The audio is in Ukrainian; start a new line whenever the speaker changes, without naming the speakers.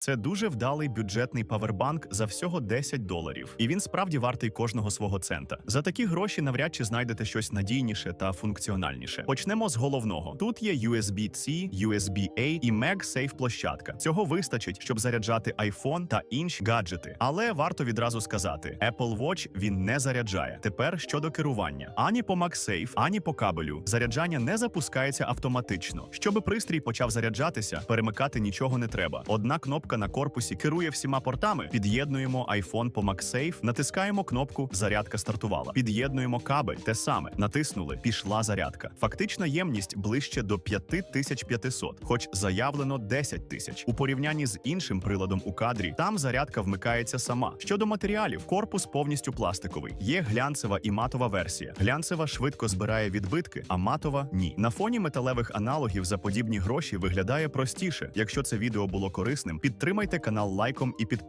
Це дуже вдалий бюджетний павербанк за всього 10 доларів, і він справді вартий кожного свого цента. За такі гроші навряд чи знайдете щось надійніше та функціональніше. Почнемо з головного: тут є USB-C, USB-A і MagSafe площадка. Цього вистачить, щоб заряджати iPhone та інші гаджети. Але варто відразу сказати: Apple Watch він не заряджає. Тепер щодо керування: ані по MagSafe, ані по кабелю. Заряджання не запускається автоматично. Щоби пристрій почав заряджатися, перемикати нічого не треба. Одна кнопка на корпусі керує всіма портами. Під'єднуємо iPhone по MagSafe, натискаємо кнопку Зарядка стартувала. Під'єднуємо кабель, те саме. Натиснули, пішла зарядка. Фактична ємність ближче до 5500, хоч заявлено 10 тисяч. У порівнянні з іншим приладом у кадрі, там зарядка вмикається сама. Щодо матеріалів, корпус повністю пластиковий. Є глянцева і матова версія. Глянцева швидко збирає відбитки, а матова ні. На фоні металевих аналогів за подібні гроші виглядає простіше. Якщо це відео було корисним, підтримайте канал лайком і підпис.